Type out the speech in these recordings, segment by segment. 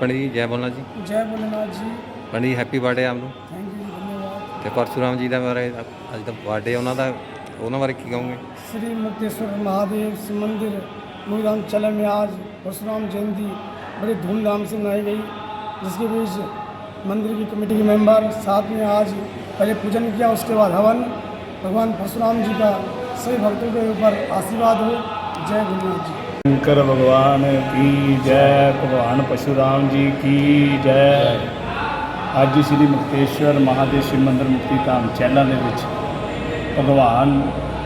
ਪੰਡਿਤ ਜੀ ਜੈ ਬੋਲਣਾ ਜੀ जय भोलेनाथ जी ਪੰਡਿਤ ਜੀ ਹੈਪੀ ਬਰਥਡੇ ਆਪ ਨੂੰ थैंक यू जी धन्यवाद ਤੇ ਪਰਸ਼ੂਰਾਮ ਜੀ ਦਾ ਬਾਰੇ ਅੱਜ ਦਾ ਬਰਥਡੇ ਉਹਨਾਂ ਦਾ ਉਹਨਾਂ ਬਾਰੇ ਕੀ ਕਹੋਗੇ श्री मुक्तेश्वर महादेव शिव मंदिर मुईराम चले में आज परशुराम जयंती बड़ी धूमधाम से मनाई गई जिसके बीच मंदिर की कमेटी के मेंबर साथ में आज पहले पूजन किया उसके बाद हवन भगवान परशुराम जी का सभी भक्तों के ऊपर आशीर्वाद हो जय भोलेनाथ जी ਸ਼ੰਕਰ ਭਗਵਾਨ ਕੀ ਜੈ? ਭਗਵਾਨ ਪਸ਼ੂਰਾਮ ਜੀ ਕੀ ਜੈ? ਅੱਜ ਸ੍ਰੀ ਮੁਕਤੇਸ਼ਵਰ ਮਹਾਦੇਵ ਸ਼ਿਵ ਮੰਦਿਰ ਮੁਕਤੀ ਧਾਮ ਚਹਿਲਾਂ ਦੇ ਵਿੱਚ ਭਗਵਾਨ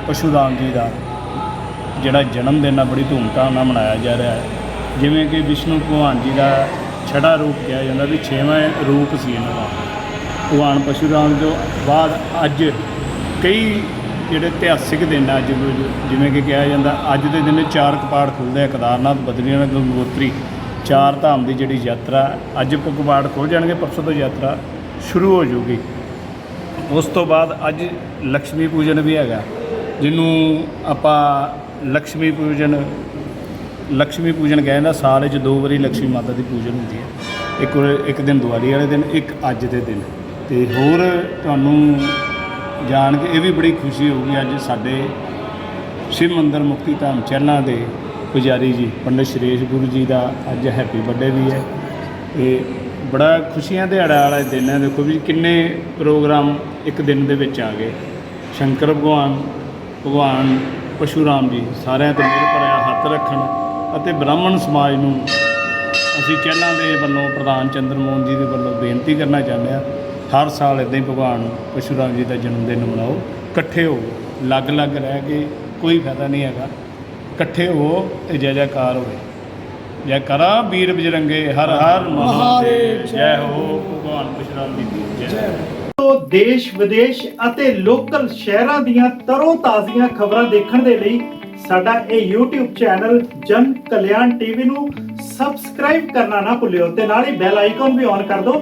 ਪਸ਼ੂਰਾਮ ਜੀ ਦਾ ਜਿਹੜਾ ਜਨਮ ਦਿਨ ਆ, ਬੜੀ ਧੂਮਧਾਮ ਨਾਲ ਮਨਾਇਆ ਜਾ ਰਿਹਾ ਹੈ। ਜਿਵੇਂ ਕਿ ਵਿਸ਼ਨੂੰ ਭਗਵਾਨ ਜੀ ਦਾ ਛੜਾ ਰੂਪ ਕਿਹਾ ਜਾਂਦਾ, ਵੀ ਛੇਵਾਂ ਰੂਪ ਸੀ ਇਹਨਾਂ ਦਾ। ਭਗਵਾਨ ਪਸ਼ੂਰਾਮ ਤੋਂ ਬਾਅਦ ਅੱਜ ਕਈ ਜਿਹੜੇ ਇਤਿਹਾਸਿਕ ਦਿਨ ਆ ਜਿਵੇਂ ਜਿਵੇਂ ਕਿ ਕਿਹਾ ਜਾਂਦਾ, ਅੱਜ ਦੇ ਦਿਨ ਚਾਰ ਕਪਾੜ ਖੁੱਲਦੇ ਆ, ਕੇਦਾਰਨਾਥ ਬਦਰੀਨਾਥ ਗੰਗੋਤਰੀ, ਚਾਰ ਧਾਮ ਦੀ ਜਿਹੜੀ ਯਾਤਰਾ, ਅੱਜ ਕਪਾੜ ਖੁੱਲ ਜਾਣਗੇ, ਪਰਸੋਂ ਤੋਂ ਯਾਤਰਾ ਸ਼ੁਰੂ ਹੋ ਜੂਗੀ ਉਸ ਤੋਂ ਬਾਅਦ ਅੱਜ ਲక్ష్ਮੀ ਪੂਜਨ ਵੀ ਹੈਗਾ, ਜਿਹਨੂੰ ਆਪਾਂ ਲక్ష్ਮੀ ਪੂਜਨ ਲక్ష్ਮੀ ਪੂਜਨ ਕਹਿੰਦਾ ਸਾਲ 'ਚ ਦੋ ਵਾਰੀ ਲక్ష్ਮੀ ਮਾਤਾ ਦੀ ਪੂਜਨ ਹੁੰਦੀ ਹੈ। ਇੱਕ ਇੱਕ ਦਿਨ ਦੀਵਾਲੀ ਵਾਲੇ ਦਿਨ, ਇੱਕ ਅੱਜ ਦੇ ਦਿਨ। ਤੇ ਹੋਰ ਤੁਹਾਨੂੰ ਜਾਣ ਕੇ ਇਹ ਵੀ ਬੜੀ ਖੁਸ਼ੀ ਹੋਊਗੀ ਅੱਜ ਸਾਡੇ ਸ਼ਿਵ ਮੰਦਰ ਮੁਕਤੀ ਧਾਮ ਚਹਿਲਾਂ ਦੇ ਪੁਜਾਰੀ ਜੀ, ਪੰਡਿਤ ਸ਼੍ਰੇਸ਼ ਗੁਰੂ ਜੀ ਦਾ ਅੱਜ ਹੈਪੀ ਬਰਥਡੇ ਵੀ ਹੈ। ਤੇ ਬੜਾ ਖੁਸ਼ੀਆਂ ਦਿਹਾੜਾ ਵਾਲਾ ਦਿਨ ਹੈ ਦੇਖੋ ਵੀ ਕਿੰਨੇ ਪ੍ਰੋਗਰਾਮ ਇੱਕ ਦਿਨ ਦੇ ਵਿੱਚ ਆ ਗਏ। ਸ਼ੰਕਰ ਭਗਵਾਨ ਭਗਵਾਨ ਪਸ਼ੂਰਾਮ ਜੀ ਸਾਰਿਆਂ ਤੇ ਮਿਹਰ ਭਰਿਆ ਹੱਥ ਰੱਖਣ ਅਤੇ ਬ੍ਰਾਹਮਣ ਸਮਾਜ ਨੂੰ ਅਸੀਂ ਚਹਿਲਾਂ ਦੇ ਵੱਲੋਂ ਪ੍ਰਧਾਨ ਚੰਦਰ ਮੋਹਨ ਜੀ ਦੇ ਵੱਲੋਂ ਬੇਨਤੀ ਕਰਨਾ ਚਾਹੁੰਦੇ ਹਾਂ ਹਰ ਸਾਲ ਇਦਾਂ ਹੀ ਭਗਵਾਨ ਪਰਸ਼ੁਰਾਮ ਜੀ ਦਾ ਜਨਮ ਦਿਨ ਮਨਾਓ। ਇਕੱਠੇ ਹੋਵੋ ਅਲੱਗ-ਅਲੱਗ ਰਹਿ ਕੇ ਕੋਈ ਫਾਇਦਾ ਨਹੀਂ ਹੈਗਾ। ਇਕੱਠੇ ਹੋਵੋ ਤੇ ਜੈ ਜੈਕਾਰ ਹੋਵੇ। ਜੈ ਕਰਾ ਵੀਰ ਬਜਰੰਗੇ ਹਰ ਹਰ ਮਹਾਦੇਵ। ਜੈ ਹੋ ਭਗਵਾਨ ਪਰਸ਼ੁਰਾਮ ਜੀ ਦੀ ਜੈ। ਤੋਂ ਦੇਸ਼ ਵਿਦੇਸ਼ ਅਤੇ ਲੋਕਲ ਸ਼ਹਿਰਾਂ ਦੀਆਂ ਤਰੋ ਤਾਜ਼ੀਆਂ ਖਬਰਾਂ ਦੇਖਣ ਦੇ ਲਈ ਸਾਡਾ ਇਹ YouTube ਚੈਨਲ ਜਨ ਕਲਿਆਣ ਟੀਵੀ ਨੂੰ ਸਬਸਕ੍ਰਾਈਬ ਕਰਨਾ ਨਾ ਭੁੱਲਿਓ ਤੇ ਨਾਲ ਹੀ ਬੈਲ ਆਈਕਨ ਵੀ ਔਨ ਕਰ ਦਿਓ।